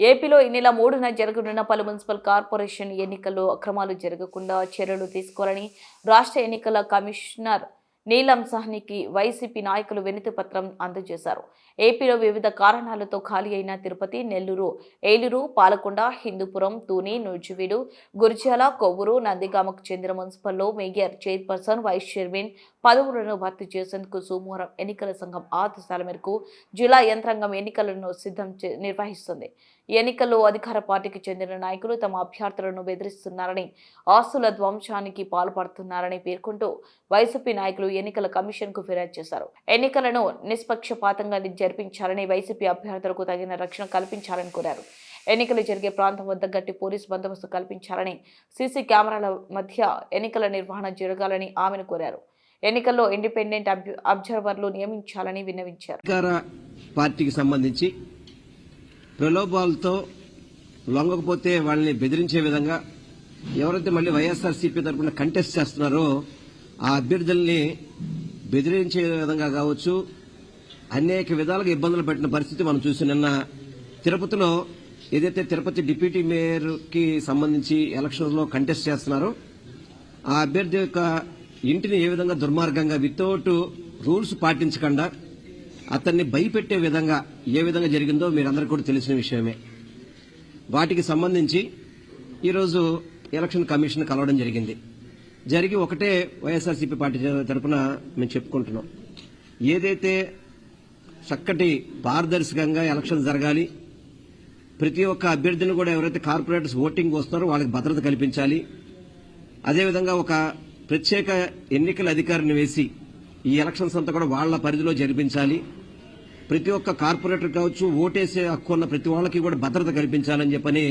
ఏపీలో ఈ నెల మూడున జరగనున్న పలు మున్సిపల్ కార్పొరేషన్ ఎన్నికల్లో అక్రమాలు జరగకుండా చర్యలు తీసుకోవాలని రాష్ట్ర ఎన్నికల కమిషనర్ నీలం సాహ్నికి వైసీపీ నాయకులు వినతి పత్రం అందజేశారు. ఏపీలో వివిధ కారణాలతో ఖాళీ అయిన తిరుపతి నెల్లూరు ఏలూరు పాలకొండ హిందూపురం తూని నూజివీడు గురిజాల కొవ్వూరు నందిగామకు చెందిన మున్సిపల్లో మేయర్ చైర్పర్సన్ వైస్ చైర్మన్ పదవులను భర్తీ చేసేందుకు సోమవారం ఎన్నికల సంఘం ఆదేశాల మేరకు జిల్లా యంత్రాంగం ఎన్నికలను సిద్ధం చే- నిర్వహిస్తుంది. ఎన్నికల్లో అధికార పార్టీకి చెందిన నాయకులు తమ అభ్యర్థులను బెదిరిస్తున్నారని ఆస్తుల ధ్వంసానికి పాల్పడుతున్నారని పేర్కొంటూ వైసీపీ నాయకులు ఎన్నికల కమిషన్కు ఫిర్యాదు చేశారు. ఎన్నికలను నిష్పక్షపాతంగా జరిపించాలని వైసీపీ అభ్యర్థులకు తగిన రక్షణ కల్పించాలని కోరారు. ఎన్నికలు జరిగే ప్రాంతం వద్ద గట్టి పోలీసు బందోబస్తు కల్పించాలని సీసీ కెమెరాల మధ్య ఎన్నికల నిర్వహణ జరగాలని ఆమెను కోరారు. ఎన్నికల్లో ఇండిపెండెంట్ అబ్జర్వర్లు నియమించాలని విన్నవించారు. పార్టీకి సంబంధించి ప్రలోభాలతో లొంగకపోతే వాళ్ళని బెదిరించే విధంగా ఎవరైతే మళ్ళీ వైఎస్ఆర్సీపీ తరఫున కంటెస్ట్ చేస్తున్నారో ఆ అభ్యర్థుల్ని బెదిరించే విధంగా కావచ్చు అనేక విధాలుగా ఇబ్బందులు పెట్టిన పరిస్థితి మనం చూసి నిన్న తిరుపతిలో ఏదైతే తిరుపతి డిప్యూటీ మేయర్కి సంబంధించి ఎలక్షన్లో కంటెస్ట్ చేస్తున్నారో ఆ అభ్యర్థి యొక్క ఇంటిని ఏ విధంగా దుర్మార్గంగా వితౌట్ రూల్స్ పాటించకుండా అతన్ని భయపెట్టే విధంగా ఏ విధంగా జరిగిందో మీరందరికీ కూడా తెలిసిన విషయమే. వాటికి సంబంధించి ఈరోజు ఎలక్షన్ కమిషన్ కలవడం జరిగింది. జరిగి ఒకటే వైఎస్ఆర్సీపీ పార్టీ తరపున మేము చెప్పుకుంటున్నాం. ఏదైతే చక్కటి పారదర్శకంగా ఎలక్షన్ జరగాలి. ప్రతి ఒక్క అభ్యర్థిని కూడా ఎవరైతే కార్పొరేటర్స్ ఓటింగ్ వస్తారో వాళ్ళకి భద్రత కల్పించాలి. అదేవిధంగా ఒక ప్రత్యేక ఎన్నికల అధికారిని వేసి ఈ ఎలక్షన్స్ అంతా కూడా వాళ్ళ పరిధిలో జరిపించాలి. ప్రతి ఒక్క కార్పొరేటర్ కావచ్చు ఓటేసే హక్కు ఉన్న ప్రతి వాళ్ళకి కూడా భద్రత కల్పించాలని చెప్పని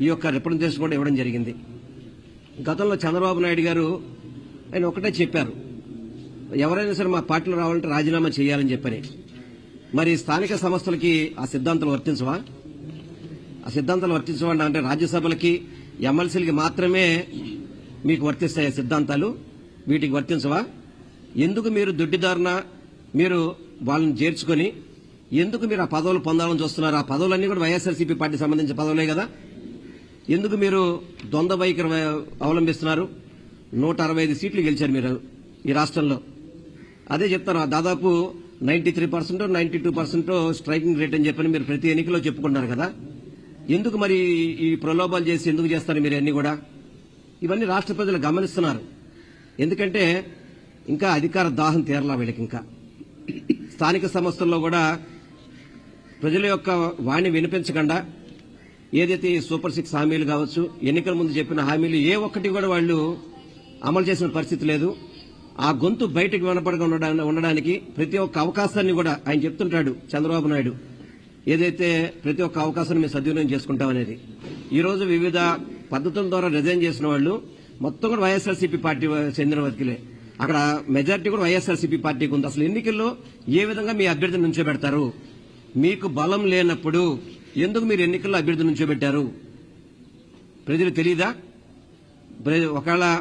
ఈ యొక్క రిప్రజెంటేషన్ కూడా ఇవ్వడం జరిగింది. గతంలో చంద్రబాబు నాయుడు గారు ఆయన ఒకటే చెప్పారు. ఎవరైనా సరే మా పార్టీలో రావాలంటే రాజీనామా చేయాలని చెప్పని. మరి స్థానిక సంస్థలకి ఆ సిద్ధాంతాలు వర్తించవా? ఆ సిద్ధాంతాలు వర్తించవండి అంటే రాజ్యసభలకి ఎమ్మెల్సీలకి మాత్రమే మీకు వర్తిస్తాయి ఆ సిద్ధాంతాలు. వీటికి వర్తించవా? ఎందుకు మీరు దుడ్డిదారున మీరు వాళ్ళని చేర్చుకొని ఎందుకు మీరు ఆ పదవులు పొందాలని చూస్తున్నారు? ఆ పదవులన్నీ కూడా వైఎస్ఆర్సీపీ పార్టీ సంబంధించిన పదవులే కదా. ఎందుకు మీరు ద్వంద్వ వైఖరి అవలంబిస్తున్నారు? నూట అరవై ఐదు సీట్లు గెలిచారు మీరు ఈ రాష్ట్రంలో. అదే చెప్తాను దాదాపు ninety three percent ninety two percent striking rate అని చెప్పని మీరు ప్రతి ఎన్నికలో చెప్పుకున్నారు కదా. ఎందుకు మరి ఈ ప్రలోభాలు చేసి ఎందుకు చేస్తారు మీరు అన్ని కూడా? ఇవన్నీ రాష్ట్ర ప్రజలు గమనిస్తున్నారు. ఎందుకంటే ఇంకా అధికార దాహం తీరలా వీళ్ళకి ఇంకా. స్థానిక సంస్థల్లో కూడా ప్రజల యొక్క వాణి వినిపించకుండా ఏదైతే ఈ సూపర్ సిక్స్ హామీలు కావచ్చు ఎన్నికల ముందు చెప్పిన హామీలు ఏ ఒక్కటి కూడా వాళ్ళు అమలు చేసిన పరిస్థితి లేదు. ఆ గొంతు బయటకు వినపడగా ఉండడానికి ప్రతి ఒక్క అవకాశాన్ని కూడా ఆయన చెప్తుంటాడు చంద్రబాబు నాయుడు. ఏదైతే ప్రతి ఒక్క అవకాశాన్ని మేము సద్వినియోగం చేసుకుంటామనేది ఈ రోజు వివిధ పద్ధతుల ద్వారా రిజైన్ చేసిన వాళ్ళు మొత్తం కూడా వైఎస్ఆర్సీపీ పార్టీ చెందిన వ్యక్తులే అక్కడ మెజార్టీ కూడా వైఎస్ఆర్సీపీ పార్టీకి ఉంది. అసలు ఎన్నికల్లో ఏ విధంగా మీ అభ్యర్థిని నుంచోబెడతారు? మీకు బలం లేనప్పుడు ఎందుకు మీరు ఎన్నికల్లో అభ్యర్థి నుంచోబెట్టారు? ప్రజలు తెలీదా? ప్ర- ఒకవేళ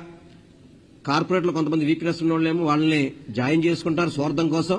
కార్పొరేట్లో కొంతమంది వీక్నెస్ ఉన్న వాళ్ళేమో వాళ్ళని జాయిన్ చేసుకుంటారు స్వార్థం కోసం.